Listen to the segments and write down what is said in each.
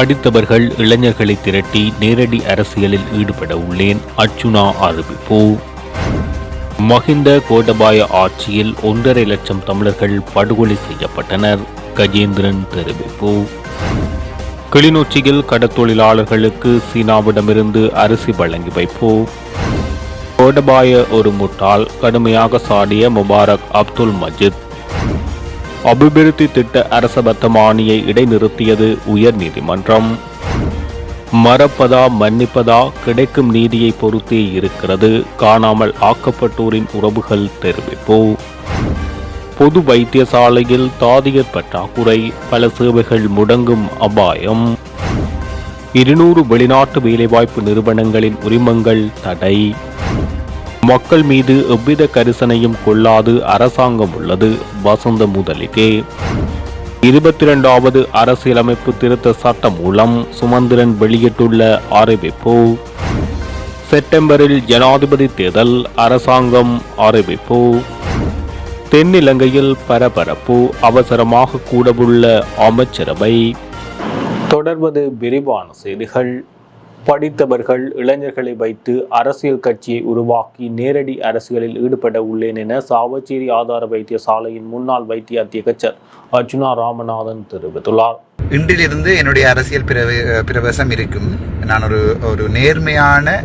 படித்தவர்கள் இளைஞர்களை திரட்டி நேரடி அரசியலில் ஈடுபட உள்ளேன். அர்ச்சுனா அறிவிப்பு. மஹிந்த கோடபாய ஆட்சியில் ஒன்றரை லட்சம் தமிழர்கள் படுகொலை செய்யப்பட்டனர். கஜேந்திரன் தெரிவிப்பு. கிளிநொச்சியில் கடத்தொழிலாளர்களுக்கு சீனாவிடமிருந்து அரிசி வழங்கி வைப்பு. கோடபாய ஒரு முட்டாள் கடுமையாக சாடிய முபாரக் அப்துல் மஜித் அபிவிருத்தி திட்ட அரசபத்த மானியை இடைநிறுத்தியது உயர் நீதிமன்றம். மறப்பதா மன்னிப்பதா கிடைக்கும் நீதியை பொறுத்தே இருக்கிறது. காணாமல் ஆக்கப்பட்டோரின் உறவுகள் தெரிவிப்பு. பொது வைத்தியசாலையில் தாதியர் பற்றாக்குறை. பல சேவைகள் முடங்கும் அபாயம். இருநூறு வெளிநாட்டு வேலைவாய்ப்பு நிறுவனங்களின் உரிமங்கள் தடை. மக்கள் மீது எவ்வித கரிசனையும் கொள்ளாது அரசாங்கம் உள்ளது. வசந்த முதலிகே. இருபத்தி இரண்டாவது அரசியலமைப்பு திருத்த சட்டம் மூலம் சுமந்திரன் வெளியிட்டுள்ள அறிவிப்பு. செப்டம்பரில் ஜனாதிபதி தேர்தல் அரசாங்கம் அறிவிப்பு. தென்னிலங்கையில் பரபரப்பு அவசரமாக கூடவுள்ள அமைச்சரவை. தொடர்வது விரிவான செய்திகள். படித்தவர்கள் இளைஞர்களை வைத்து அரசியல் கட்சியை உருவாக்கி நேரடி அரசியலில் ஈடுபட உள்ளேன் என சாவச்சேரி ஆதார வைத்தியசாலையின் முன்னாள் வைத்திய அத்தியகச்சர் அர்ஜுனா ராமநாதன் தெரிவித்துள்ளார். இன்றிலிருந்து என்னுடைய அரசியல் பிரவே பிரவேசம் இருக்கும். நான் ஒரு ஒரு நேர்மையான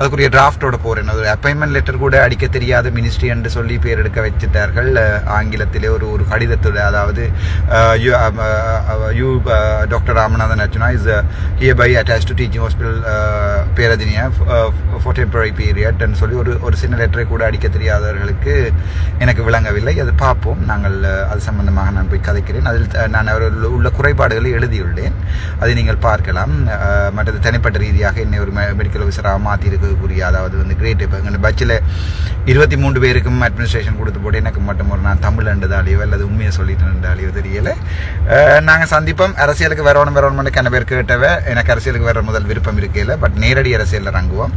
அதுக்குரிய டிராஃப்டோட போகிறேன் ஒரு அப்பாயின்மெண்ட் லெட்டர் கூட அடிக்க தெரியாத மினிஸ்ட்ரி என்று சொல்லி பேர் எடுக்க வச்சுட்டார்கள் ஆங்கிலத்திலே ஒரு ஒரு கடிதத்தோட அதாவது you you doctor Ramanathan Archana is here by attach to teaching hospital Peradeniya for temporary period சொல்லி ஒரு ஒரு சின்ன லெட்டரை கூட அடிக்க தெரியாதவர்களுக்கு எனக்கு விளங்கவில்லை. அது பார்ப்போம். நாங்கள் அது சம்பந்தமாக நான் போய் கதைக்கிறேன். அதில் த- நான் அவர்கள் உள்ள குறைபாடுகளை எழுதியுள்ளேன். அதை நீங்கள் பார்க்கலாம். மற்றது தனிப்பட்ட ரீதியாக என்னை ஒரு மெடிக்கல் ஆஃபீஸராக மாற்றி இருக்கக்கூடிய அதாவது வந்து கிரேட் இப்போ எங்கள் பட்சில் இருபத்தி மூன்று பேருக்கும் அட்மினிஸ்ட்ரேஷன் கொடுத்து போட்டு எனக்கு மட்டும் ஒரு நான் தமிழ் அண்டுதாலியோ அல்லது உண்மையை சொல்லிட்டு தெரியல. நாங்கள் சந்திப்போம். அரசியலுக்கு வரணும் வரணும்னு கன பேர் கேட்டவ எனக்கு அரசியலுக்கு வர முதல் விருப்பம் இருக்கையில் பட் நேரடி அரசியலில் இறங்குவோம்.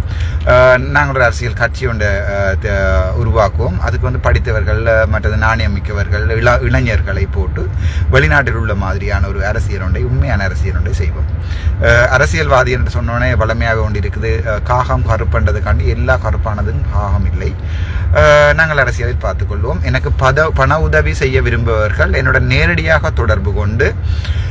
நாங்கள் ஒரு அரசியல் கட்சி ஒன்று உருவாக்குவோம். அதுக்கு வந்து படித்தவர்கள் மற்றது நாணயம் மிக்கவர்கள் இள இளைஞர்களை போட்டு வெளிநாட்டில் உள்ள மாதிரியான ஒரு அரசியல் ஒன்றை உண்மையான அரசியல் ஒன்றை செய்வோம். அரசியல்வாதி என்று சொன்னோடனே வளமையாக ஒன்று இருக்குது காகம் காகம் கருப்புன்றதுக்காண்டி எல்லா கருப்பானதும் பாகம் இல்லை. நாங்கள் அரசியலில் பார்த்துக்கொள்வோம். எனக்கு பத பண உதவி செய்ய விரும்புபவர்கள் என்னுடன் நேரடியாக தொடர்பு கொண்டு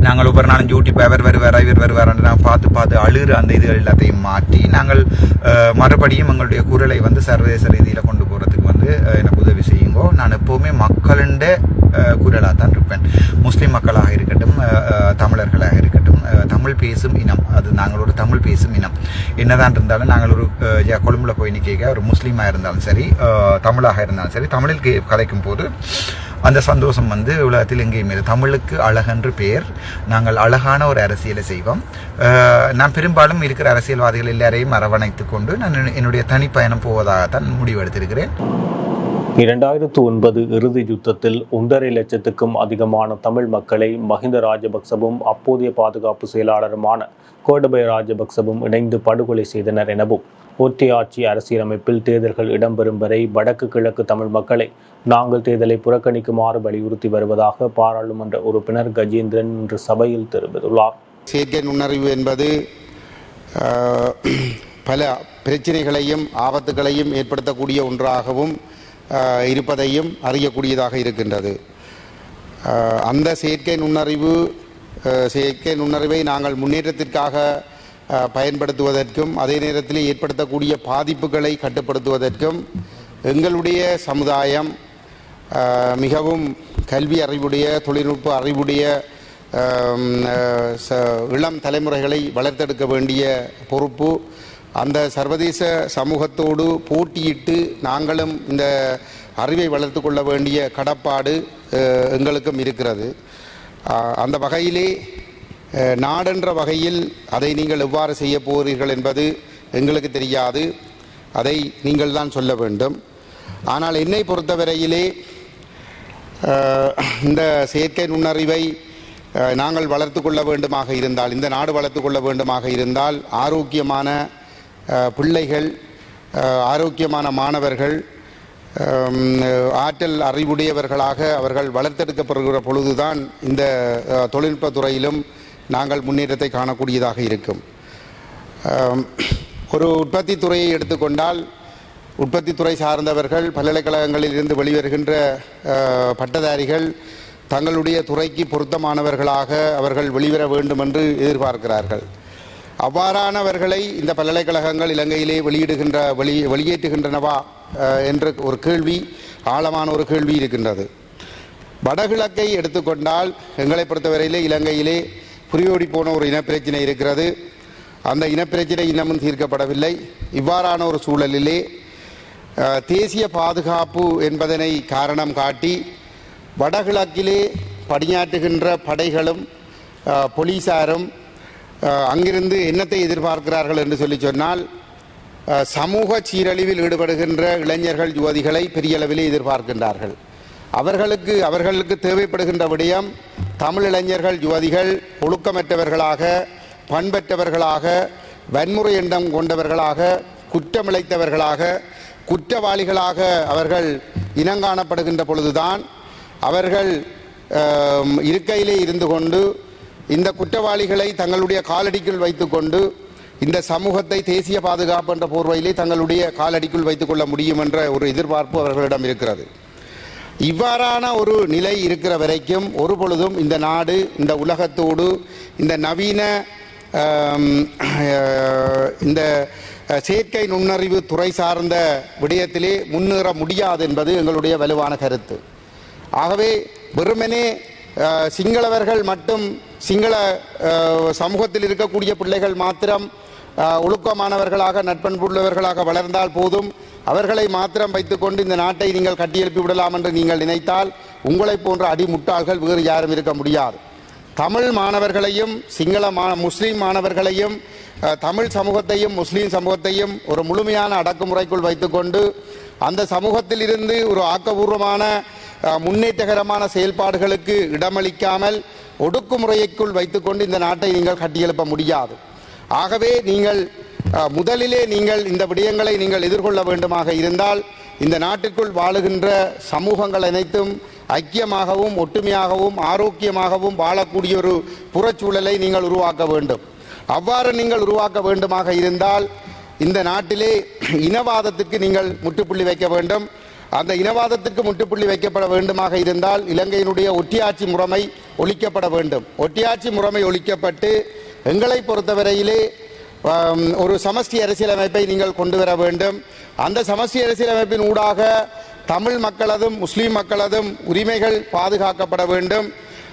நாங்கள் ஒவ்வொரு நாளும் யூடியூப் அவர் வருவார் இவர் வருவார் நாங்கள் பார்த்து பார்த்து அழுகிற அந்த இதுகள் எல்லாத்தையும் மாற்றி நாங்கள் மறுபடியும் எங்களுடைய குரலை வந்து சர்வதேச ரீதியில் கொண்டு போகிறதுக்கு வந்து வந்து எனக்கு உதவி செய்யுங்கோ. நான் எப்போவுமே மக்களுண்ட குரலாக தான் இருப்பேன். முஸ்லீம் மக்களாக இருக்கட்டும் தமிழர்களாக இருக்கட்டும் தமிழ் பேசும் இனம். அது நாங்களோட தமிழ் பேசும் இனம். என்னதான் இருந்தாலும் நாங்கள் ஒரு கொழும்புல போய் நிற்க ஒரு முஸ்லீமாக இருந்தாலும் சரி தமிழாக இருந்தாலும் சரி தமிழில் கே- கதைக்கும் போது அந்த சந்தோஷம் வந்து உலகத்தில் எங்கேயுமே இல்லை. தமிழுக்கு அழகென்று பெயர் நாங்கள் அழகான ஒரு அரசியலை செய்வோம். நான் பெரும்பாலும் இருக்கிற அரசியல்வாதிகள் எல்லாரையும் அரவணைத்து கொண்டு நான் என்னுடைய தனிப்பயணம் போவதாகத்தான் முடிவெடுத்திருக்கிறேன். இரண்டாயிரத்து ஒன்பது இறுதி யுத்தத்தில் ஒன்றரை லட்சத்துக்கும் அதிகமான தமிழ் மக்களை மஹிந்த ராஜபக்சவும் அப்போதைய பாதுகாப்பு செயலாளருமான கோடபய ராஜபக்சவும் இணைந்து படுகொலை செய்தனர் எனவும் ஒற்றையாட்சி அரசியலமைப்பில் தேர்தல்கள் இடம்பெறும் வரை வடக்கு கிழக்கு தமிழ் மக்களை நாங்கள் தேர்தலை புறக்கணிக்குமாறு வலியுறுத்தி வருவதாக பாராளுமன்ற உறுப்பினர் கஜேந்திரன் இன்று சபையில் தெரிவித்துள்ளார். செயற்கை நுண்ணறிவு என்பது பல பிரச்சனைகளையும் ஆபத்துகளையும் ஏற்படுத்தக்கூடிய ஒன்றாகவும் இருப்பதையும் அறியக்கூடியதாக இருக்கின்றது. அந்த செயற்கை நுண்ணறிவு செயற்கை நுண்ணறிவை நாங்கள் முன்னேற்றத்திற்காக பயன்படுத்துவதற்கும் அதே நேரத்தில் ஏற்படுத்தக்கூடிய பாதிப்புகளை கட்டுப்படுத்துவதற்கும் எங்களுடைய சமுதாயம் மிகவும் கல்வி அறிவுடைய தொழில்நுட்ப அறிவுடைய இளம் தலைமுறைகளை வளர்த்தெடுக்க வேண்டிய பொறுப்பு அந்த சர்வதேச சமூகத்தோடு போட்டியிட்டு நாங்களும் இந்த அறிவை வளர்த்து கொள்ள வேண்டிய கடப்பாடு எங்களுக்கும் இருக்கிறது. அந்த வகையிலே நாடென்ற வகையில் அதை நீங்கள் எவ்வாறு செய்ய போகிறீர்கள் என்பது எங்களுக்கு தெரியாது. அதை நீங்கள் தான் சொல்ல வேண்டும். ஆனால் என்னை பொறுத்தவரையிலே இந்த செயற்கை நுண்ணறிவை நாங்கள் வளர்த்து கொள்ள வேண்டுமாக இருந்தால் இந்த நாடு வளர்த்து கொள்ள வேண்டுமாக இருந்தால் ஆரோக்கியமான பிள்ளைகள் ஆரோக்கியமான மாணவர்கள் ஆற்றல் அறிவுடையவர்களாக அவர்கள் வளர்த்தெடுக்கப்படுகிற பொழுதுதான் இந்த தொழில்நுட்ப துறையிலும் நாங்கள் முன்னேற்றத்தை காணக்கூடியதாக இருக்கும். ஒரு உற்பத்தி துறையை எடுத்துக்கொண்டால் உற்பத்தி துறை சார்ந்தவர்கள் பல்கலைக்கழகங்களில் இருந்து வெளிவருகின்ற பட்டதாரிகள் தங்களுடைய துறைக்கு பொருத்தமானவர்களாக அவர்கள் வெளிவர வேண்டும் என்று எதிர்பார்க்கிறார்கள். அவ்வாறானவர்களை இந்த பல்கலைக்கழகங்கள் இலங்கையிலே வெளியிடுகின்ற வெளி வெளியேற்றுகின்றனவா என்று என்ற ஒரு கேள்வி ஆழமான ஒரு கேள்வி இருக்கின்றது. வடகிழக்கை எடுத்துக்கொண்டால் எங்களை பொறுத்தவரையிலே இலங்கையிலே புரியோடி போன ஒரு இனப்பிரச்சினை இருக்கிறது. அந்த இனப்பிரச்சினை இன்னமும் தீர்க்கப்படவில்லை. இவ்வாறான ஒரு சூழலிலே தேசிய பாதுகாப்பு என்பதனை காரணம் காட்டி வடகிழக்கிலே பணியாற்றுகின்ற படைகளும் போலீசாரும் அங்கிருந்து என்னத்தை எதிர்பார்க்கிறார்கள் என்று சொல்லி சொன்னால் சமூக சீரழிவில் ஈடுபடுகின்ற இளைஞர்கள் யுவதிகளை பெரிய அளவிலே எதிர்பார்க்கின்றார்கள். அவர்களுக்கு அவர்களுக்கு தேவைப்படுகின்ற விடயம் தமிழ் இளைஞர்கள் யுவதிகள் ஒழுக்கமற்றவர்களாக பண்பற்றவர்களாக வன்முறை எண்ணம் கொண்டவர்களாக குற்றமிழைத்தவர்களாக குற்றவாளிகளாக அவர்கள் இனங்காணப்படுகின்ற பொழுதுதான் அவர்கள் இருக்கையிலே இருந்து கொண்டு இந்த குற்றவாளிகளை தங்களுடைய காலடிக்குள் வைத்துக்கொண்டு இந்த சமூகத்தை தேசிய பாதுகாப்பு என்ற போர்வையிலே தங்களுடைய காலடிக்குள் வைத்துக் கொள்ள முடியும் என்ற ஒரு எதிர்பார்ப்பு அவர்களிடம் இருக்கிறது. இவ்வாறான ஒரு நிலை இருக்கிற வரைக்கும் ஒரு பொழுதும் இந்த நாடு இந்த உலகத்தோடு இந்த நவீன இந்த செயற்கை நுண்ணறிவு துறை சார்ந்த விடயத்திலே முன்னேற முடியாது என்பது எங்களுடைய வலுவான கருத்து. ஆகவே வெறுமனே சிங்களவர்கள் மட்டும் சிங்கள சமூகத்தில் இருக்கக்கூடிய பிள்ளைகள் மாத்திரம் ஒழுக்கமானவர்களாக நட்பண்புள்ளவர்களாக வளர்ந்தால் போதும். அவர்களை மாத்திரம் வைத்துக்கொண்டு இந்த நாட்டை நீங்கள் கட்டியெழுப்பி விடலாம் என்று நீங்கள் நினைத்தால் உங்களைப் போன்ற அடிமுட்டாள்கள் வேறு யாரும் இருக்க முடியாது. தமிழ் மாணவர்களையும் சிங்கள மா முஸ்லீம் மாணவர்களையும் தமிழ் சமூகத்தையும் முஸ்லீம் சமூகத்தையும் ஒரு முழுமையான அடக்குமுறைக்குள் வைத்துக்கொண்டு அந்த சமூகத்திலிருந்து ஒரு ஆக்கபூர்வமான முன்னேற்றகரமான செயல்பாடுகளுக்கு இடமளிக்காமல் ஒடுக்குமுறைக்குள் வைத்துக்கொண்டு இந்த நாட்டை நீங்கள் கட்டியெழுப்ப முடியாது. ஆகவே நீங்கள் முதலிலே நீங்கள் இந்த விடயங்களை நீங்கள் எதிர்கொள்ள வேண்டுமாக இருந்தால் இந்த நாட்டிற்குள் வாழுகின்ற சமூகங்கள் அனைத்தும் ஐக்கியமாகவும் ஒற்றுமையாகவும் ஆரோக்கியமாகவும் வாழக்கூடிய ஒரு புறச்சூழலை நீங்கள் உருவாக்க வேண்டும். அவ்வாறு நீங்கள் உருவாக்க வேண்டுமாக இருந்தால் இந்த நாட்டிலே இனவாதத்துக்கு நீங்கள் முற்றுப்புள்ளி வைக்க வேண்டும். அந்த இனவாதத்திற்கு முட்டுப்புள்ளி வைக்கப்பட வேண்டுமாக இருந்தால் இலங்கையினுடைய ஒட்டியாட்சி முறைமை ஒழிக்கப்பட வேண்டும். ஒட்டியாட்சி முறைமை ஒழிக்கப்பட்டு எங்களை பொறுத்தவரையிலே ஒரு சமஷ்டி அரசியலமைப்பை நீங்கள் கொண்டு வர வேண்டும். அந்த சமஷ்டி அரசியலமைப்பின் ஊடாக தமிழ் மக்களதும் முஸ்லீம் மக்களதும் உரிமைகள் பாதுகாக்கப்பட வேண்டும்.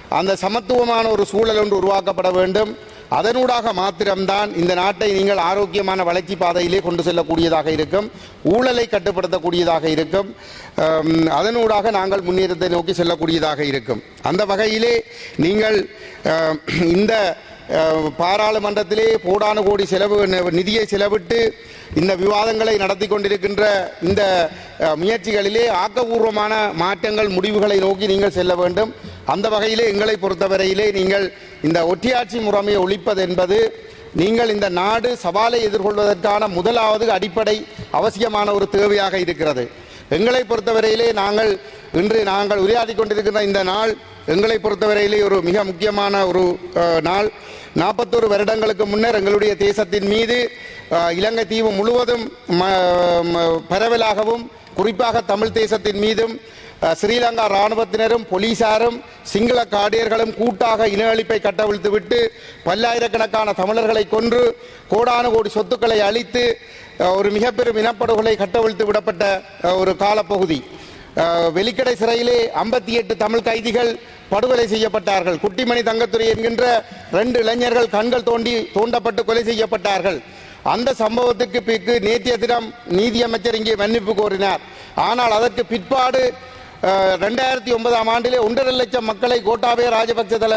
அந்த சமத்துவமான ஒரு சூழல் ஒன்று உருவாக்கப்பட வேண்டும். அதனூடாக மாத்திரம்தான் இந்த நாட்டை நீங்கள் ஆரோக்கியமான வளர்ச்சி பாதையிலே கொண்டு செல்லக்கூடியதாக இருக்கும். ஊழலை கட்டுப்படுத்தக்கூடியதாக இருக்கும். அதனூடாக நாங்கள் முன்னேற்றத்தை நோக்கி செல்லக்கூடியதாக இருக்கும். அந்த வகையிலே நீங்கள் இந்த பாராளுமன்றத்திலே கோடானு கோடி செலவு நிதியை செலவிட்டு இந்த விவாதங்களை நடத்தி கொண்டிருக்கின்ற இந்த முயற்சிகளிலே ஆக்கபூர்வமான மாற்றங்கள் முடிவுகளை நோக்கி நீங்கள் செல்ல வேண்டும். அந்த வகையிலே எங்களை பொறுத்தவரையிலே நீங்கள் இந்த ஒற்றியாட்சி முறைமையை ஒழிப்பது என்பது நீங்கள் இந்த நாடு சவாலை எதிர்கொள்வதற்கான முதலாவது அடிப்படை அவசியமான ஒரு தேவையாக இருக்கிறது. எங்களை பொறுத்தவரையிலே நாங்கள் இன்று நாங்கள் உரையாடி கொண்டிருக்கின்ற இந்த நாள் எங்களை பொறுத்தவரையிலே ஒரு மிக முக்கியமான ஒரு நாள். நாற்பத்தோரு வருடங்களுக்கு முன்னர் எங்களுடைய தேசத்தின் மீது இலங்கை தீவு முழுவதும் ம- ம- பரவலாகவும் குறிப்பாக தமிழ் தேசத்தின் மீதும் ஸ்ரீலங்கா இராணுவத்தினரும் போலீசாரும் சிங்கள காடியர்களும் கூட்டாக இன அழிப்பை கட்டவிழ்த்துவிட்டு பல்லாயிரக்கணக்கான தமிழர்களை கொன்று கோடானு கோடி சொத்துக்களை அழித்து ஒரு மிக பெரும் இனப்படுகொலை கட்டவிழ்த்து விடப்பட்ட ஒரு காலப்பகுதி. வெலிக்கடை சிறையிலே ஐம்பத்தி எட்டு தமிழ் கைதிகள் படுகொலை செய்யப்பட்டார்கள். குட்டிமணி தங்கத்துறை என்கின்ற ரெண்டு இளைஞர்கள் கண்கள் தோண்டி தோண்டப்பட்டு கொலை செய்யப்பட்டார்கள். அந்த சம்பவத்துக்கு பிறகு நேற்றைய தினம் நீதியமைச்சர் இங்கே மன்னிப்பு கோரினார். ஆனால் அதற்கு பிற்பாடு ரெண்டாயிரத்தி ஒன்பதாம் ஆண்டிலே ஒன்றரை லட்சம் மக்களை கோட்டாபய ராஜபக்ச தலை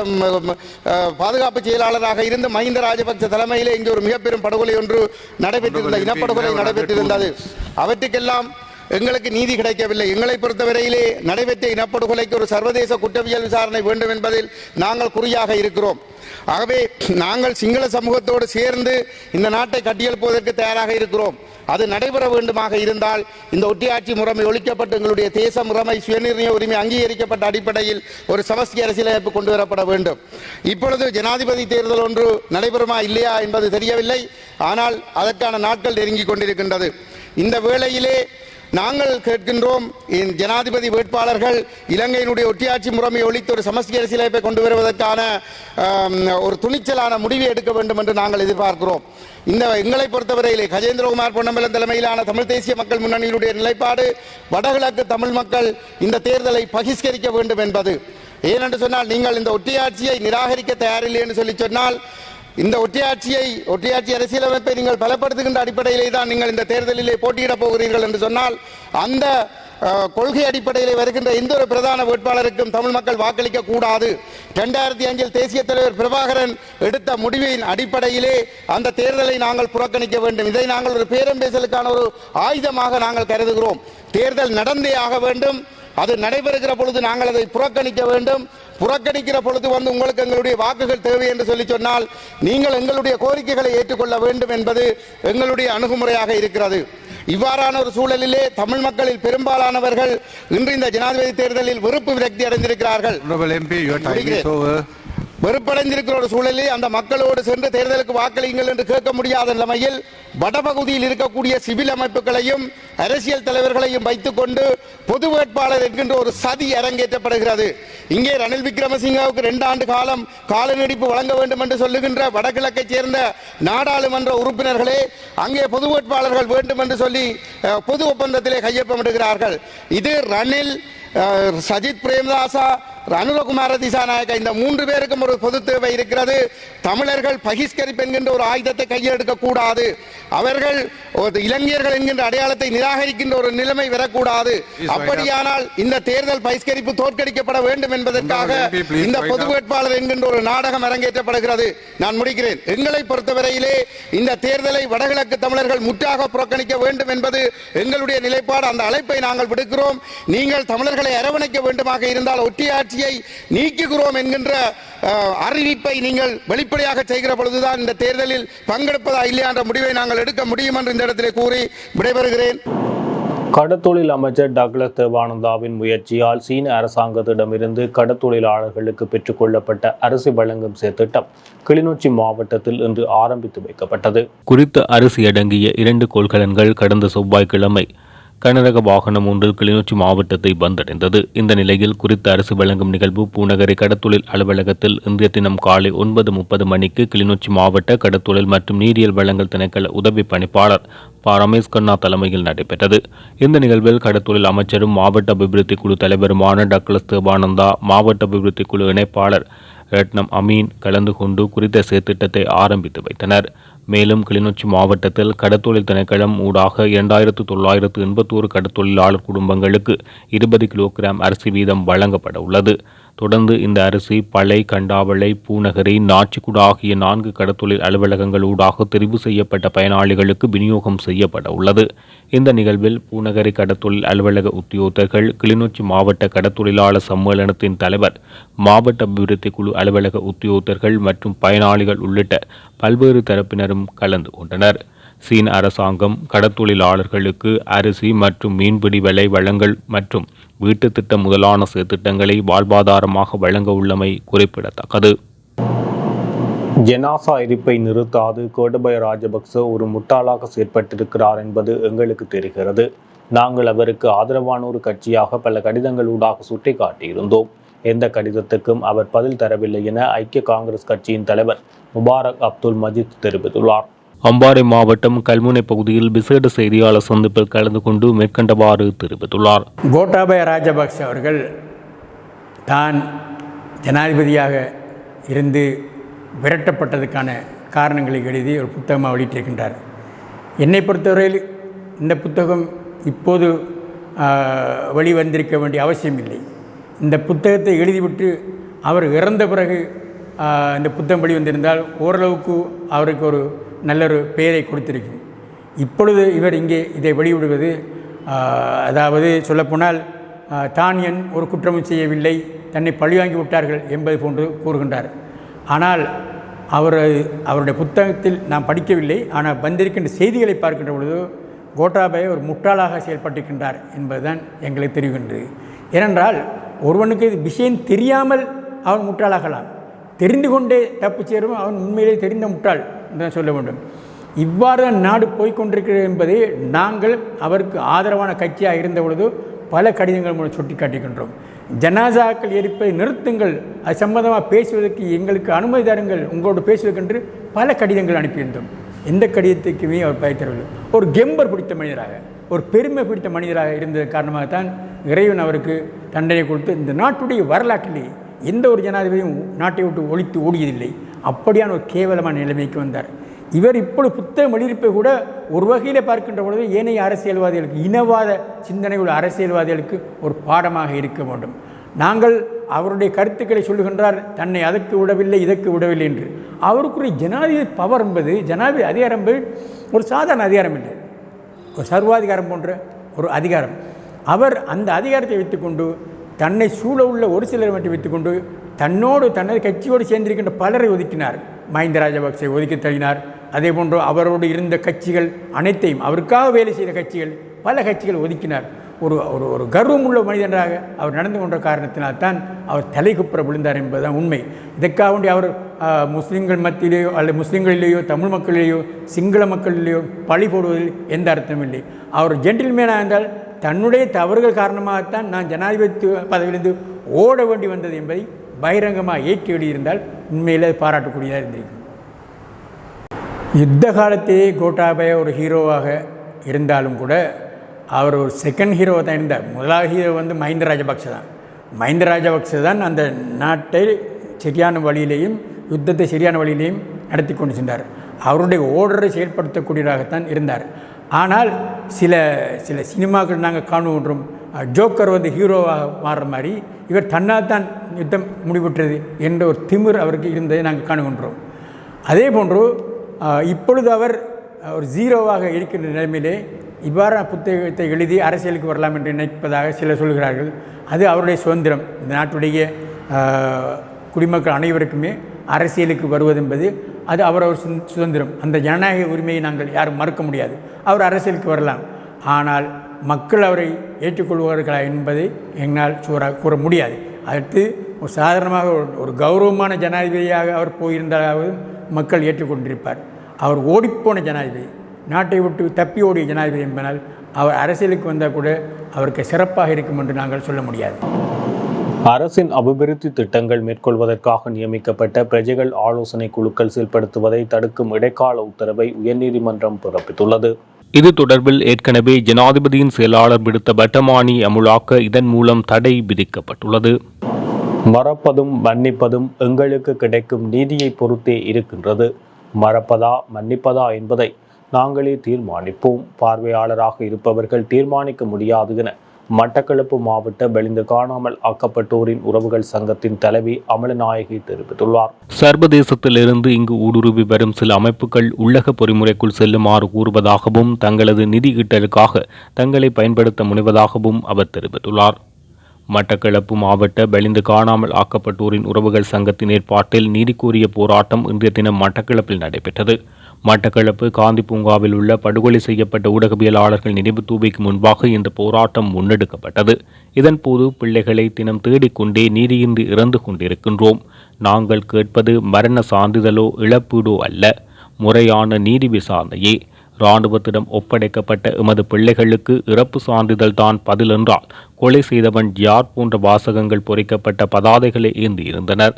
பாதுகாப்பு செயலாளராக இருந்த மஹிந்த ராஜபக்ச தலைமையிலே இங்கே ஒரு மிக பெரும் படுகொலை ஒன்று நடைபெற்றிருந்த இனப்படுகொலை நடைபெற்றிருந்தது. அவற்றுக்கெல்லாம் எங்களுக்கு நீதி கிடைக்கவில்லை. எங்களை பொறுத்தவரையிலே நடைபெற்ற இனப்படுகொலைக்கு ஒரு சர்வதேச குற்றவியல் விசாரணை வேண்டும் என்பதில் நாங்கள் குறியாக இருக்கிறோம். ஆகவே நாங்கள் சிங்கள சமூகத்தோடு சேர்ந்து இந்த நாட்டை கட்டியெழுப்புவதற்கு தயாராக இருக்கிறோம். அது நடைபெற வேண்டுமாக இருந்தால் இந்த ஒட்டியாட்சி முறைமை ஒழிக்கப்பட்டு எங்களுடைய தேச முறைமை சுயநிர்ணய உரிமை அங்கீகரிக்கப்பட்ட அடிப்படையில் ஒரு சமஸ்தி அரசியலமைப்பு கொண்டு வரப்பட வேண்டும். இப்பொழுது ஜனாதிபதி தேர்தல் ஒன்று நடைபெறுமா இல்லையா என்பது தெரியவில்லை. ஆனால் அதற்கான நாட்கள் நெருங்கிக் கொண்டிருக்கின்றது. இந்த வேளையிலே நாங்கள் கேட்கின்றோம் ஜனாதிபதி வேட்பாளர்கள் இலங்கையினுடைய ஒட்டியாட்சி முறைமை ஒழித்து ஒரு சமஸ்தி அரசியலமைப்பை கொண்டு வருவதற்கான ஒரு துணிச்சலான முடிவை எடுக்க வேண்டும் என்று நாங்கள் எதிர்பார்க்கிறோம். இந்த எங்களை பொறுத்தவரையிலே கஜேந்திரகுமார் பொன்னம்பலம் தலைமையிலான தமிழ் தேசிய மக்கள் முன்னணியினுடைய நிலைப்பாடு வடகிழக்கு தமிழ் மக்கள் இந்த தேர்தலை பகிஷ்கரிக்க வேண்டும் என்பது. ஏனென்று சொன்னால் நீங்கள் இந்த ஒட்டியாட்சியை நிராகரிக்க தயாரில்லை என்று சொல்லி சொன்னால் இந்த ஒற்றையாட்சியை ஒற்றையாட்சி அரசியலமைப்பை நீங்கள் பலப்படுத்துகின்ற அடிப்படையிலே தான் நீங்கள் இந்த தேர்தலிலே போட்டியிடப் போகிறீர்கள் என்று சொன்னால் அந்த கொள்கை அடிப்படையில் வருகின்ற எந்த ஒரு பிரதான வேட்பாளருக்கும் தமிழ் மக்கள் வாக்களிக்க கூடாது. இரண்டாயிரத்தி அஞ்சில் தேசிய தலைவர் பிரபாகரன் எடுத்த முடிவின் அடிப்படையிலே அந்த தேர்தலை நாங்கள் புறக்கணிக்க வேண்டும். இதை நாங்கள் ஒரு பேரம் பேசலுக்கான ஒரு ஆயுதமாக நாங்கள் கருதுகிறோம். தேர்தல் நடந்தே ஆக வேண்டும். அது நடைபெறுகிற பொழுது நாங்கள் அதை புறக்கணிக்க வேண்டும். புறக்கணிக்கிற பொழுது வந்து உங்களுக்கு எங்களுடைய வாக்குகள் தேவை என்று சொல்லி சொன்னால் நீங்கள் எங்களுடைய கோரிக்கைகளை ஏற்றுக்கொள்ள வேண்டும் என்பது எங்களுடைய அணுகுமுறையாக இருக்கிறது. இவ்வாறான ஒரு சூழலிலே தமிழ் மக்களில் பெரும்பாலானவர்கள் இன்று இந்த ஜனாதிபதி தேர்தலில் வெறுப்பு விரக்தி அடைந்திருக்கிறார்கள். வெறுப்படைந்திருக்கிற ஒரு சூழலில் அந்த மக்களோடு சென்று தேர்தலுக்கு வாக்களியுங்கள் என்று கேட்க முடியாத நிலைமையில் வடபகுதியில் இருக்கக்கூடிய சிவில் அமைப்புகளையும் அரசியல் தலைவர்களையும் வைத்துக்கொண்டு பொது வேட்பாளர் என்கின்ற ஒரு சதி அரங்கேற்றப்படுகிறது. இங்கே ரணில் விக்ரமசிங்காவுக்கு ரெண்டு ஆண்டு காலம் கால நீடிப்பு வழங்க வேண்டும் என்று சொல்லுகின்ற வடகிழக்கை சேர்ந்த நாடாளுமன்ற உறுப்பினர்களே அங்கே பொது வேட்பாளர்கள் வேண்டும் என்று சொல்லி பொது ஒப்பந்தத்திலே கையொப்பமிடுகிறார்கள். இது ரணில் சஜித் பிரேமதாசா அனுரகுமார திசாநாயக்க இந்த மூன்று பேருக்கும் ஒரு பொது தேவை இருக்கிறது. தமிழர்கள் பகிஷ்கரிப்பு என்கின்ற ஒரு ஆயுதத்தை கையில் எடுக்கக்கூடாது அவர்கள் இளைஞர்கள் என்கின்ற அடையாளத்தை நிராகரிக்கின்ற ஒரு நிலைமை வரக்கூடாது. அப்படியானால் இந்த தேர்தல் பகிஷ்கரிப்பு தோற்கடிக்கப்பட வேண்டும் என்பதற்காக இந்த பொது. வேட்பாளர் என்கின்ற ஒரு நாடகம் அரங்கேற்றப்படுகிறது. நான் முடிக்கிறேன். எங்களை பொறுத்தவரையிலே இந்த தேர்தலை வடகிழக்கு தமிழர்கள் முற்றாக புறக்கணிக்க வேண்டும் என்பது எங்களுடைய நிலைப்பாடு. அந்த அழைப்பை நாங்கள் விடுக்கிறோம். நீங்கள் தமிழர்களை அரவணைக்க வேண்டுமாக இருந்தால் ஒட்டியாட்சியை நீக்குகிறோம் என்கின்ற அறிவிப்பை நீங்கள் வெளிப்படையாக செய்கிற பொழுதுதான் இந்த தேர்தலில் பங்கெடுப்பதா இல்லையா என்ற முடிவை நாங்கள் எடுக்க முடியும் என்று இந்த இடத்திலே கூறி விடைபெறுகிறேன். கடத்தொழில் அமைச்சர் டக்ளஸ் தேவானந்தாவின் முயற்சியால் சீன அரசாங்கத்திடமிருந்து கடத்தொழிலாளர்களுக்கு பெற்றுக்கொள்ளப்பட்ட அரிசி வழங்கும் திட்டம் கிளிநொச்சி மாவட்டத்தில் இன்று ஆரம்பித்து வைக்கப்பட்டது. குறித்த அரிசி அடங்கிய இரண்டு கொள்கலன்கள் கடந்த செவ்வாய்க்கிழமை கனரக வாகனம் ஒன்று கிளிநொச்சி மாவட்டத்தை வந்தடைந்தது. இந்த நிலையில் குறித்த அரசு வழங்கும் நிகழ்வு பூநகரி கடத்தொழில் அலுவலகத்தில் இன்றைய தினம் காலை ஒன்பது முப்பது மணிக்கு கிளிநொச்சி மாவட்ட கடத்தொழில் மற்றும் நீரியல் வழங்கல் திணைக்கள உதவி பணிப்பாளர் ப. ரமேஷ் கண்ணா தலைமையில் நடைபெற்றது. இந்த நிகழ்வில் கடத்தொழில் அமைச்சரும் மாவட்ட அபிவிருத்தி குழு தலைவருமான டக்ளஸ் தேவானந்தா மாவட்ட அபிவிருத்தி குழு இணைப்பாளர் ரட்னம் அமீன் கலந்து கொண்டு குறித்த செயற்திட்டத்தை ஆரம்பித்து வைத்தனர். மேலும் கிளிநொச்சி மாவட்டத்தில் கடத்தொழில் திணைக்களம் ஊடாக இரண்டாயிரத்து தொள்ளாயிரத்து எண்பத்தோரு கடத்தொழிலாளர் குடும்பங்களுக்கு இருபது கிலோகிராம் அரிசி வீதம் வழங்கப்பட உள்ளது. தொடர்ந்து இந்த அரிசி பளை கண்டாவளை பூநகரி நாச்சிக்குடா ஆகிய நான்கு கடத்தொழில் அலுவலகங்கள் ஊடாக தெரிவு செய்யப்பட்ட பயனாளிகளுக்கு விநியோகம் செய்யப்பட உள்ளது. இந்த நிகழ்வில் பூநகரி கடத்தொழில் அலுவலக உத்தியோகர்கள் கிளிநொச்சி மாவட்ட கடத்தொழிலாளர் சம்மேளனத்தின் தலைவர் மாவட்ட அபிவிருத்தி குழு அலுவலக உத்தியோகர்கள் மற்றும் பயனாளிகள் உள்ளிட்ட பல்வேறு தரப்பினரும் கலந்து கொண்டனர். சீன அரசாங்கம் கடத்தொழிலாளர்களுக்கு அரிசி மற்றும் மீன்பிடி விலை வழங்கல் மற்றும் வீட்டுத் திட்டம் முதலான திட்டங்களை வாழ்வாதாரமாக வழங்க உள்ளமை குறிப்பிடத்தக்கது. ஜெனாசா எரிப்பை நிறுத்தாது கோடபய ராஜபக்ச ஒரு முட்டாளாக செயற்பட்டிருக்கிறார் என்பது எங்களுக்கு தெரிகிறது. நாங்கள் அவருக்கு ஆதரவான ஒரு கட்சியாக பல கடிதங்கள் ஊடாக சுட்டிக்காட்டியிருந்தோம். எந்த கடிதத்துக்கும் அவர் பதில் தரவில்லை என ஐக்கிய காங்கிரஸ் கட்சியின் தலைவர் முபாரக் அப்துல் மஜித் தெரிவித்துள்ளார். அம்பாறை மாவட்டம் கல்முனை பகுதியில் விசேட செய்தியாளர் சந்திப்பில் கலந்து கொண்டு மேற்கண்டவாறு தெரிவித்துள்ளார். கோட்டாபய ராஜபக்ஷ அவர்கள் தான் ஜனாதிபதியாக இருந்து விரட்டப்பட்டதுக்கான காரணங்களை எழுதி ஒரு புத்தகமாக வெளியிட்டிருக்கின்றார். என்னை பொறுத்தவரையில் இந்த புத்தகம் இப்போது வெளிவந்திருக்க வேண்டிய அவசியமில்லை. இந்த புத்தகத்தை எழுதிவிட்டு அவர் இறந்த பிறகு இந்த புத்தம்படி வெளிவந்திருந்தால் ஓரளவுக்கு அவருக்கு ஒரு நல்ல ஒரு பெயரை கொடுத்திருக்கும். இப்பொழுது இவர் இங்கே இதை வெளியிடுவது அதாவது சொல்லப்போனால் தான் என் ஒரு குற்றமும் செய்யவில்லை தன்னை பழிவாங்கி விட்டார்கள் என்பது போன்று கூறுகின்றார். ஆனால் அவர் அவருடைய புத்தகத்தில் நான் படிக்கவில்லை ஆனால் வந்திருக்கின்ற செய்திகளை பார்க்கின்ற பொழுது கோட்டாபய ஒரு முட்டாளாக செயல்பட்டிருக்கின்றார் என்பதுதான் எங்களுக்கு தெரிகின்றது. ஏனென்றால் ஒருவனுக்கு இது விஷயம் தெரியாமல் அவன் முட்டாளாகலாம். தெரிந்து கொண்டே தப்பு சேரும் அவன் உண்மையிலே தெரிந்த முட்டாள் என்று தான் சொல்ல வேண்டும். இவ்வாறு தான் நாடு போய்கொண்டிருக்கிறது என்பதை நாங்கள் அவருக்கு ஆதரவான கட்சியாக இருந்த பொழுது பல கடிதங்கள் மூலம் சுட்டிக்காட்டுகின்றோம் ஜனாசாக்கள் எரிப்பதை நிறுத்துங்கள். அது சம்பந்தமாக பேசுவதற்கு எங்களுக்கு அனுமதி தாருங்கள். உங்களோடு பேசுவதற்கென்று பல கடிதங்கள் அனுப்பியிருந்தோம். எந்த கடிதத்துக்குமே அவர் பயத்தரவில்லை ஒரு கெம்பர் பிடித்த மனிதராக ஒரு பெருமை பிடித்த மனிதராக இருந்தது காரணமாகத்தான் இறைவன் அவருக்கு தண்டனை கொடுத்து இந்த நாட்டுடைய வரலாற்றிலே எந்த ஒரு ஜனாதிபதியும் நாட்டை விட்டு ஒழித்து ஓடியதில்லை. அப்படியான ஒரு கேவலமான நிலைமைக்கு வந்தார். இவர் இப்பொழுது புத்தகம் வெளியிருப்பை கூட ஒரு வகையில் பார்க்கின்ற பொழுது ஏனைய அரசியல்வாதிகளுக்கு இனவாத சிந்தனை உள்ள அரசியல்வாதிகளுக்கு ஒரு பாடமாக இருக்க வேண்டும். நாங்கள் அவருடைய கருத்துக்களை சொல்லுகின்றார் தன்னை அதற்கு விடவில்லை இதற்கு விடவில்லை என்று. அவருக்குரிய ஜனாதிபதி பவர் என்பது ஜனாதிபதி அதிகாரம் என்பது ஒரு சாதாரண அதிகாரம் இல்லை. ஒரு சர்வாதிகாரம் போன்ற ஒரு அதிகாரம். அவர் அந்த அதிகாரத்தை வைத்துக்கொண்டு தன்னை சூழ உள்ள ஒரு சிலரை மட்டும் வைத்துக்கொண்டு தன்னோடு தனது கட்சியோடு சேர்ந்திருக்கின்ற பலரை ஒதுக்கினார். மஹிந்த ராஜபக்சே ஒதுக்கி தள்ளினார். அதே போன்று அவரோடு இருந்த கட்சிகள் அனைத்தையும் அவருக்காக வேலை செய்த கட்சிகள் பல கட்சிகள் ஒதுக்கினார். ஒரு ஒரு ஒரு கர்வம் உள்ள மனிதனாக அவர் நடந்து கொண்ட காரணத்தினால்தான் அவர் தலைகுப்புற விழுந்தார் என்பதுதான் உண்மை. இதற்காக வேண்டி அவர் முஸ்லீம்கள் மத்தியிலேயோ அல்லது முஸ்லீம்களிலேயோ தமிழ் மக்களிலேயோ சிங்கள மக்களிலேயோ பழி போடுவதில் எந்த அர்த்தமும் இல்லை. அவர் ஜென்டில்மேனாக இருந்தால் தன்னுடைய தவறுகள் காரணமாகத்தான் நான் ஜனாதிபதி பதவியிலிருந்து ஓட வேண்டி வந்தது என்பதை பகிரங்கமாக ஏற்றி எழுதியிருந்தால் உண்மையில் பாராட்டக்கூடியதாக இருந்திருக்கும். யுத்த காலத்திலே கோட்டாபய ஒரு ஹீரோவாக இருந்தாலும் கூட அவர் ஒரு செகண்ட் ஹீரோவாக தான் இருந்தார். முதலாவது ஹீரோ வந்து மஹிந்த ராஜபக்ச தான் மஹிந்த ராஜபக்ச தான் அந்த நாட்டை சரியான வழியிலேயும் யுத்தத்தை சரியான வழியிலேயும் நடத்தி கொண்டு சென்றார். அவருடைய ஓர்டரை செயல்படுத்தக்கூடியவராகத்தான் இருந்தார். ஆனால் சில சில சினிமாக்கள் நாங்கள் காணுகின்றோம் ஜோக்கர் வந்து ஹீரோவாக மாறுற மாதிரி இவர் தன்னால்தான் யுத்தம் முடிவுற்றது என்ற ஒரு திமிர் அவருக்கு இருந்ததை நாங்கள் காணுகின்றோம் அதே போன்று இப்பொழுது அவர் ஒரு ஜீரோவாக இருக்கின்ற நிலைமையிலே இவ்வாறான புத்தகத்தை எழுதி அரசியலுக்கு வரலாம் என்று நினைப்பதாக சிலர் சொல்கிறார்கள். அது அவருடைய சுதந்திரம். இந்த நாட்டுடைய குடிமக்கள் அனைவருக்குமே அரசியலுக்கு வருவது என்பது அது அவரவர் சுதந்திரம். அந்த ஜனநாயக உரிமையை நாங்கள் யாரும் மறுக்க முடியாது. அவர் அரசியலுக்கு வரலாம். ஆனால் மக்கள் அவரை ஏற்றுக்கொள்வார்களா என்பதை என்னால் சூற கூற முடியாது. அடுத்து ஒரு சாதாரணமாக ஒரு- ஒரு கௌரவமான ஜனாதிபதியாக அவர் போயிருந்தாலாவது மக்கள் ஏற்றுக்கொண்டிருப்பார். அவர் ஓடிப்போன ஜனாதிபதி நாட்டை விட்டு தப்பி ஓடிய ஜனாதிபதி என்பதால் அவர் அரசியலுக்கு வந்தால் கூட அவருக்கு சிறப்பாக இருக்கும் என்று நாங்கள் சொல்ல முடியாது. அரசின் அபிவிருத்தி திட்டங்கள் மேற்கொள்வதற்காக நியமிக்கப்பட்ட பிரஜைகள் ஆலோசனை குழுக்கள் செயல்படுத்துவதை தடுக்கும் இடைக்கால உத்தரவை உயர்நீதிமன்றம் பிறப்பித்துள்ளது. இது தொடர்பில் ஏற்கனவே ஜனாதிபதியின் செயலாளர் விடுத்த வட்டமானி அமுலாக்க இதன் மூலம் தடை விதிக்கப்பட்டுள்ளது. மறப்பதும் மன்னிப்பதும் எங்களுக்கு கிடைக்கும் நீதியை பொறுத்தே இருக்கின்றது. மறப்பதா மன்னிப்பதா என்பதை நாங்களே தீர்மானிப்போம். பார்வையாளராக இருப்பவர்கள் தீர்மானிக்க முடியாது என மட்டக்களப்பு மாவட்ட வெளிந்து காணாமல் ஆக்கப்பட்டோரின் உறவுகள் சங்கத்தின் தலைவி அமலநாயகி தெரிவித்துள்ளார். சர்வதேசத்திலிருந்து இங்கு ஊடுருவி வரும் சில அமைப்புகள் உள்ளக பொறிமுறைக்குள் செல்லுமாறு கூறுவதாகவும் தங்களது நிதி ஈட்டலுக்காக தங்களை பயன்படுத்த முனைவதாகவும் அவர் தெரிவித்துள்ளார். மட்டக்களப்பு மாவட்ட வெளிந்து காணாமல் ஆக்கப்பட்டோரின் உறவுகள் சங்கத்தின் ஏற்பாட்டில் நீதி கோரிய போராட்டம் இன்றைய தினம் மட்டக்களப்பில் நடைபெற்றது. மட்டக்களப்பு காந்தி பூங்காவில் உள்ள படுகொலை செய்யப்பட்ட ஊடகவியலாளர்கள் நினைவு தூபிக்கு முன்பாக இந்த போராட்டம் முன்னெடுக்கப்பட்டது. இதன்போது பிள்ளைகளை தினம் தேடிக்கொண்டே நீதியின்றி இறந்து கொண்டிருக்கின்றோம். நாங்கள் கேட்பது மரண சான்றிதழோ இழப்பீடோ அல்ல. முறையான நீதி விசாரணையே. இராணுவத்திடம் ஒப்படைக்கப்பட்ட எமது பிள்ளைகளுக்கு இறப்பு சான்றிதழ் தான் பதில் என்றால் கொலை செய்தவன் யார் போன்ற வாசகங்கள் பொறிக்கப்பட்ட பதாதைகளை ஏந்தியிருந்தனர்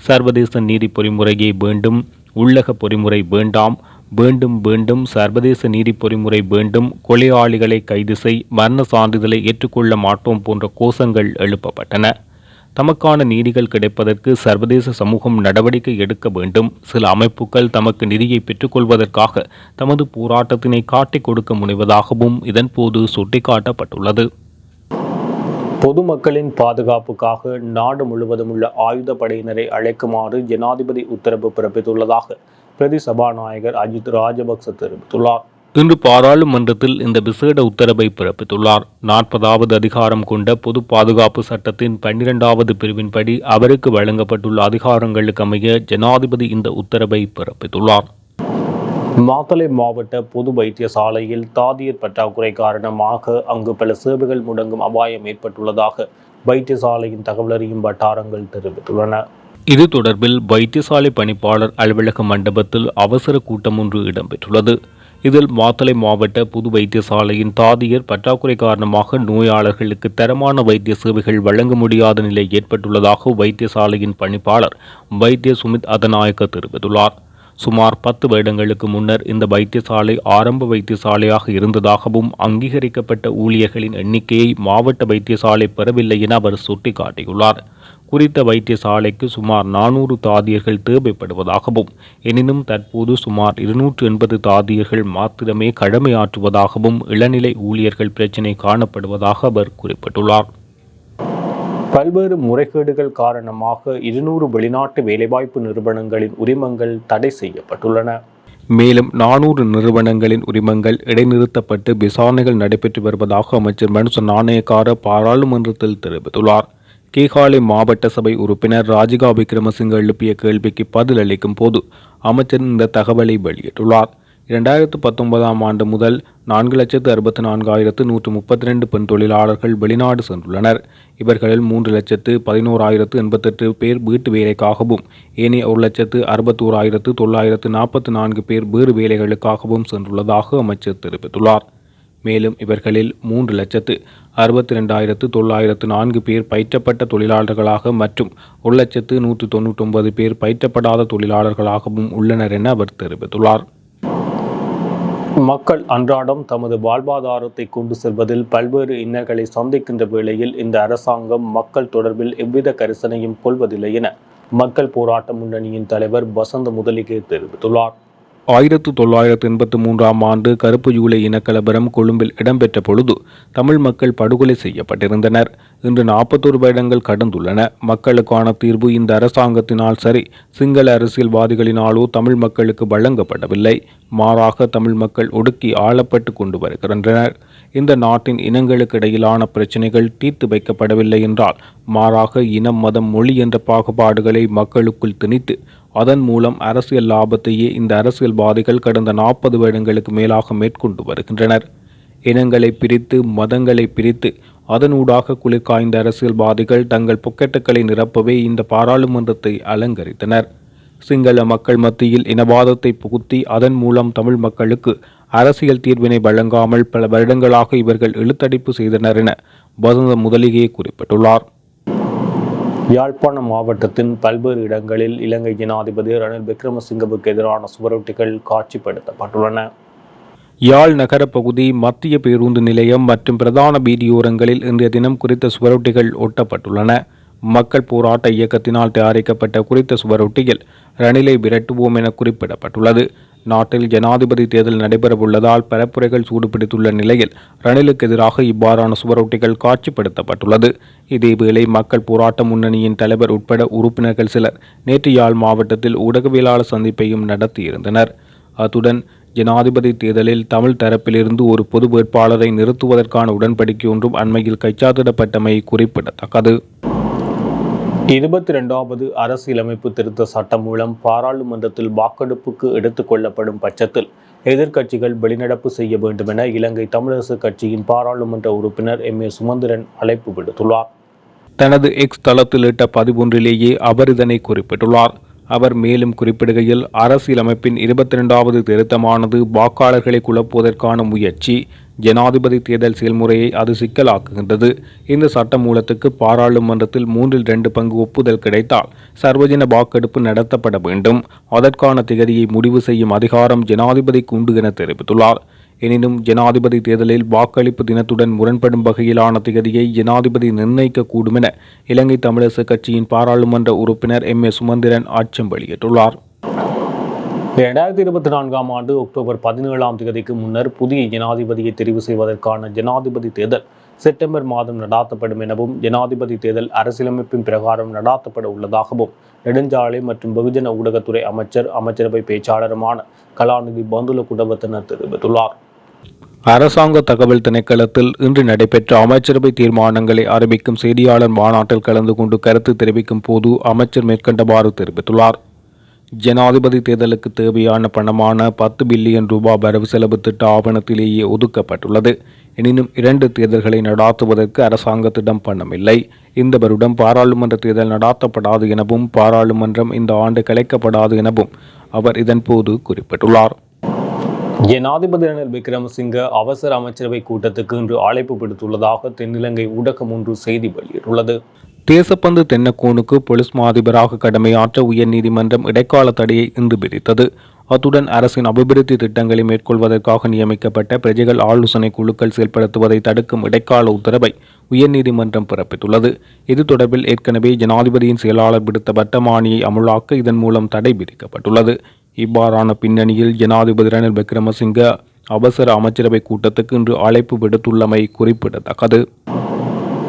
சர்வதேச நீதி பொறிமுறையை வேண்டும் உள்ளக பொறிமுறை வேண்டாம் வேண்டும் வேண்டும் சர்வதேச நீதி பொறிமுறை வேண்டும் கொலையாளிகளை கைது செய் மரண சான்றிதழை ஏற்றுக்கொள்ள மாட்டோம் போன்ற கோஷங்கள் எழுப்பப்பட்டன. தமக்கான நீதிகள் கிடைப்பதற்கு சர்வதேச சமூகம் நடவடிக்கை எடுக்க வேண்டும். சில அமைப்புகள் தமக்கு நிதியை பெற்றுக்கொள்வதற்காக தமது போராட்டத்தினை காட்டிக் கொடுக்க முனைவதாகவும் இதன்போது சுட்டிக்காட்டப்பட்டுள்ளது. பொதுமக்களின் பாதுகாப்புக்காக நாடு முழுவதும் உள்ள ஆயுத படையினரை அழைக்குமாறு ஜனாதிபதி உத்தரவு பிறப்பித்துள்ளதாக பிரதி சபாநாயகர் அஜித் ராஜபக்ச தெரிவித்துள்ளார். இன்று பாராளுமன்றத்தில் இந்த விசேட உத்தரவை பிறப்பித்துள்ளார். நாற்பதாவது அதிகாரம் கொண்ட பொது பாதுகாப்பு சட்டத்தின் பன்னிரெண்டாவது பிரிவின்படி அவருக்கு வழங்கப்பட்டுள்ள அதிகாரங்களுக்கு அமைய ஜனாதிபதி இந்த உத்தரவை பிறப்பித்துள்ளார். மாத்தளை மாவட்ட பொது வைத்தியசாலையில் தாதியர் பற்றாக்குறை காரணமாக அங்கு பல சேவைகள் முடங்கும் அபாயம் ஏற்பட்டுள்ளதாக வைத்தியசாலையின் தகவலறியும் வட்டாரங்கள் தெரிவித்துள்ளன. இது தொடர்பில் வைத்தியசாலை பணிப்பாளர் அலுவலக மண்டபத்தில் அவசர கூட்டம் ஒன்று இடம்பெற்றுள்ளது. இதில் மாத்தளை மாவட்ட புது வைத்தியசாலையின் தாதியர் பற்றாக்குறை காரணமாக நோயாளர்களுக்கு தரமான வைத்திய சேவைகள் வழங்க முடியாத நிலை ஏற்பட்டுள்ளதாக வைத்தியசாலையின் பணிப்பாளர் வைத்திய சுமித் அதநாயக்க தெரிவித்துள்ளார். சுமார் பத்து வருடங்களுக்கு முன்னர் இந்த வைத்தியசாலை ஆரம்ப வைத்தியசாலையாக இருந்ததாகவும் அங்கீகரிக்கப்பட்ட ஊழியர்களின் எண்ணிக்கையை மாவட்ட வைத்தியசாலை பெறவில்லை என அவர் சுட்டிக்காட்டியுள்ளார். குறித்த வைத்தியசாலைக்கு சுமார் நானூறு தாதியர்கள் தேவைப்படுவதாகவும் எனினும் தற்போது சுமார் இருநூற்று எண்பது தாதியர்கள் மாத்திரமே கடமையாற்றுவதாகவும் இளநிலை ஊழியர்கள் பிரச்சினை காணப்படுவதாக அவர் குறிப்பிட்டுள்ளார். பல்வேறு முறைகேடுகள் காரணமாக இருநூறு வெளிநாட்டு வேலைவாய்ப்பு நிறுவனங்களின் உரிமங்கள் தடை செய்யப்பட்டுள்ளன. மேலும் நானூறு நிறுவனங்களின் உரிமங்கள் இடைநிறுத்தப்பட்டு விசாரணைகள் நடைபெற்று வருவதாக அமைச்சர் மனுச நாணயக்கார பாராளுமன்றத்தில் தெரிவித்துள்ளார். கேகாலை மாவட்ட சபை உறுப்பினர் ராஜிகா விக்ரமசிங்க எழுப்பிய கேள்விக்கு பதிலளிக்கும் போது அமைச்சர் இந்த தகவலை வெளியிட்டுள்ளார். இரண்டாயிரத்து பத்தொன்பதாம் ஆண்டு முதல் நான்கு லட்சத்து அறுபத்தி நான்காயிரத்து நூற்று முப்பத்தி ரெண்டு பெண் தொழிலாளர்கள் வெளிநாடு சென்றுள்ளனர். இவர்களில் மூன்று லட்சத்து பதினோராயிரத்து எண்பத்தெட்டு பேர் வீட்டு வேலைக்காகவும் ஏனைய ஒரு லட்சத்து அறுபத்தோராயிரத்து தொள்ளாயிரத்து நாற்பத்தி நான்கு பேர் வேறு வேலைகளுக்காகவும் சென்றுள்ளதாக அமைச்சர் தெரிவித்துள்ளார். மேலும் இவர்களில் மூன்று லட்சத்து அறுபத்தி ரெண்டாயிரத்து தொள்ளாயிரத்து நான்கு பேர் பயிற்றப்பட்ட தொழிலாளர்களாக மற்றும் ஒரு லட்சத்து நூற்று தொண்ணூற்றொன்பது பேர் பயிற்றப்படாத தொழிலாளர்களாகவும் உள்ளனர் என அவர் தெரிவித்துள்ளார். மக்கள் அன்றாடம் தமது வாழ்வாதாரத்தை கொண்டு செல்வதில் பல்வேறு இன்னல்களை சந்திக்கின்ற வேளையில் இந்த அரசாங்கம் மக்கள் தொடர்பில் எவ்வித கரிசனையும் கொள்வதில்லை என மக்கள் போராட்ட முன்னணியின் தலைவர் வசந்த முதலிகே தெரிவித்துள்ளார். ஆயிரத்து தொள்ளாயிரத்து எண்பத்து மூன்றாம் ஆண்டு கருப்பு ஜூலை இனக்கலவரம் கொழும்பில் இடம்பெற்ற பொழுது தமிழ் மக்கள் படுகொலை செய்யப்பட்டிருந்தனர். இன்று நாற்பத்தோரு வருடங்கள் கடந்துள்ளன. மக்களுக்கான தீர்வு இந்த அரசாங்கத்தினால் சரி. சிங்கள அரசியல்வாதிகளினாலோ தமிழ் மக்களுக்கு வழங்கப்படவில்லை. மாறாக தமிழ் மக்கள் ஒடுக்கி ஆளப்பட்டு கொண்டு வருகின்றனர். இந்த நாட்டின் இனங்களுக்கு இடையிலான பிரச்சினைகள் தீர்த்து வைக்கப்படவில்லை என்றால் மாறாக இனம் மதம் மொழி என்ற பாகுபாடுகளை மக்களுக்குள் திணித்து அதன் மூலம் அரசியல் லாபத்தையே இந்த அரசியல்வாதிகள் கடந்த நாற்பது வருடங்களுக்கு மேலாக மேற்கொண்டு வருகின்றனர். இனங்களை பிரித்து மதங்களை பிரித்து அதனூடாக குளிர்காய்ந்த அரசியல்வாதிகள் தங்கள் பொக்கெட்டுக்களை நிரப்பவே இந்த பாராளுமன்றத்தை அலங்கரித்தனர். சிங்கள மக்கள் மத்தியில் இனவாதத்தை புகுத்தி அதன் மூலம் தமிழ் மக்களுக்கு அரசியல் தீர்வினை வழங்காமல் பல வருடங்களாக இவர்கள் இழுத்தடிப்பு செய்தனர் என வசந்த முதலிகே குறிப்பிட்டுள்ளார். யாழ்ப்பாணம் மாவட்டத்தின் பல்வேறு இடங்களில் இலங்கை ஜனாதிபதி ரணில் விக்ரமசிங்கவுக்கு எதிரான சுவரொட்டிகள் காட்சிப்படுத்தப்பட்டுள்ளன. யாழ் நகர பகுதி மத்திய பேருந்து நிலையம் மற்றும் பிரதான வீதியோரங்களில் இன்றைய தினம் குறித்த சுவரொட்டிகள் ஒட்டப்பட்டுள்ளன. மக்கள் போராட்ட இயக்கத்தினால் தயாரிக்கப்பட்ட குறித்த சுவரொட்டியில் ரணிலை விரட்டுவோம் என குறிப்பிடப்பட்டுள்ளது. நாட்டில் ஜனாதிபதி தேர்தல் நடைபெறவுள்ளதால் பரப்புரைகள் சூடுபிடித்துள்ள நிலையில் ரணிலுக்கு எதிராக இவ்வாறான சுவரொட்டிகள் காட்சிப்படுத்தப்பட்டுள்ளது. இதேவேளை மக்கள் போராட்ட முன்னணியின் தலைவர் உட்பட உறுப்பினர்கள் சிலர் நேற்று யாழ் மாவட்டத்தில் ஊடகவியலாளர் சந்திப்பையும் நடத்தியிருந்தனர். அத்துடன் ஜனாதிபதி தேர்தலில் தமிழ் தரப்பிலிருந்து ஒரு பொது வேட்பாளரை நிறுத்துவதற்கான உடன்படிக்கை ஒன்றும் அண்மையில் கைச்சாத்திடப்பட்டமை குறிப்பிடத்தக்கது. இருபத்தி ரெண்டாவது அரசியலமைப்பு திருத்த சட்டம் மூலம் பாராளுமன்றத்தில் வாக்கெடுப்புக்கு எடுத்துக்கொள்ளப்படும் பட்சத்தில் எதிர்க்கட்சிகள் வெளிநடப்பு செய்ய வேண்டும் என இலங்கை தமிழரசு கட்சியின் பாராளுமன்ற உறுப்பினர் எம். ஏ. சுமந்திரன் அழைப்பு விடுத்துள்ளார். தனது எக்ஸ் தளத்தில் இட்ட பதிவொன்றிலேயே அவர் இதனை குறிப்பிட்டுள்ளார். அவர் மேலும் குறிப்பிடுகையில் அரசியலமைப்பின் இருபத்தி ரெண்டாவது திருத்தமானது வாக்காளர்களை குழப்புவதற்கான முயற்சி ஜனாதிபதி தேர்தல் செயல்முறையை அது சிக்கலாக்குகின்றது. இந்த சட்ட மூலத்துக்கு பாராளுமன்றத்தில் மூன்றில் இரண்டு பங்கு ஒப்புதல் கிடைத்தால் சர்வஜன வாக்கெடுப்பு நடத்தப்பட வேண்டும். அதற்கான திகதியை முடிவு செய்யும் அதிகாரம் ஜனாதிபதிக்கு உண்டு என தெரிவித்துள்ளார். எனினும் ஜனாதிபதி தேர்தலில் வாக்களிப்பு தினத்துடன் முரண்படும் வகையிலான திகதியை ஜனாதிபதி நிர்ணயிக்கக்கூடும் என இலங்கை தமிழரசு கட்சியின் பாராளுமன்ற உறுப்பினர் எம் ஏ சுமந்திரன் அச்சம் வெளியிட்டுள்ளார். இரண்டாயிரத்தி இருபத்தி நான்காம் ஆண்டு அக்டோபர் பதினேழாம் தேதிக்கு முன்னர் புதிய ஜனாதிபதியை தெரிவு செய்வதற்கான ஜனாதிபதி தேர்தல் செப்டம்பர் மாதம் நடாத்தப்படும் எனவும் ஜனாதிபதி தேர்தல் அரசியலமைப்பின் பிரகாரம் நடாத்தப்பட உள்ளதாகவும் நெடுஞ்சாலை மற்றும் வெகுஜன ஊடகத்துறை அமைச்சர் அமைச்சரவை பேச்சாளருமான கலாநிதி பந்துல குடும்பத்தினர் தெரிவித்துள்ளார். அரசாங்க தகவல் திணைக்களத்தில் இன்று நடைபெற்ற அமைச்சரவை தீர்மானங்களை அறிவிக்கும் செய்தியாளர் மாநாட்டில் கலந்து கொண்டு கருத்து தெரிவிக்கும் போது அமைச்சர் மேற்கண்டவாறு தெரிவித்துள்ளார். ஜனாதிபதி தேர்தலுக்கு தேவையான பணமான பத்து பில்லியன் ரூபாய் வரவு செலவு திட்ட ஆவணத்திலேயே ஒதுக்கப்பட்டுள்ளது. எனினும் இரண்டு தேர்தல்களை நடாத்துவதற்கு அரசாங்கத்திடம் பணமில்லை இந்த வருடம் பாராளுமன்ற தேர்தல் நடாத்தப்படாது எனவும் பாராளுமன்றம் இந்த ஆண்டு கலைக்கப்படாது எனவும் அவர் இதன்போது குறிப்பிட்டுள்ளார். ஜனாதிபதி ரணில் விக்ரமசிங்க அவசர அமைச்சரவை கூட்டத்துக்கு இன்று அழைப்பு விடுத்துள்ளதாக தென்னிலங்கை ஊடகம் ஒன்று செய்தி வெளியிட்டுள்ளது. தேசப்பந்து தென்னக்கோனுக்கு போலீஸ் மாதிபராக கடமையாற்ற உயர்நீதிமன்றம் இடைக்கால தடையை இன்று விதித்தது. அத்துடன் அரசின் அபிவிருத்தி திட்டங்களை மேற்கொள்வதற்காக நியமிக்கப்பட்ட பிரஜைகள் ஆலோசனை குழுக்கள் செயல்படுத்துவதை தடுக்கும் இடைக்கால உத்தரவை உயர்நீதிமன்றம் பிறப்பித்துள்ளது. இது தொடர்பில் ஏற்கனவே ஜனாதிபதியின் செயலாளர் விடுத்த வட்டமானியை அமுலாக்க இதன் மூலம் தடை விதிக்கப்பட்டுள்ளது. இவ்வாறான பின்னணியில் ஜனாதிபதி ரணில் விக்ரமசிங்க அவசர அமைச்சரவை கூட்டத்துக்கு இன்று அழைப்பு விடுத்துள்ளமை குறிப்பிடத்தக்கது.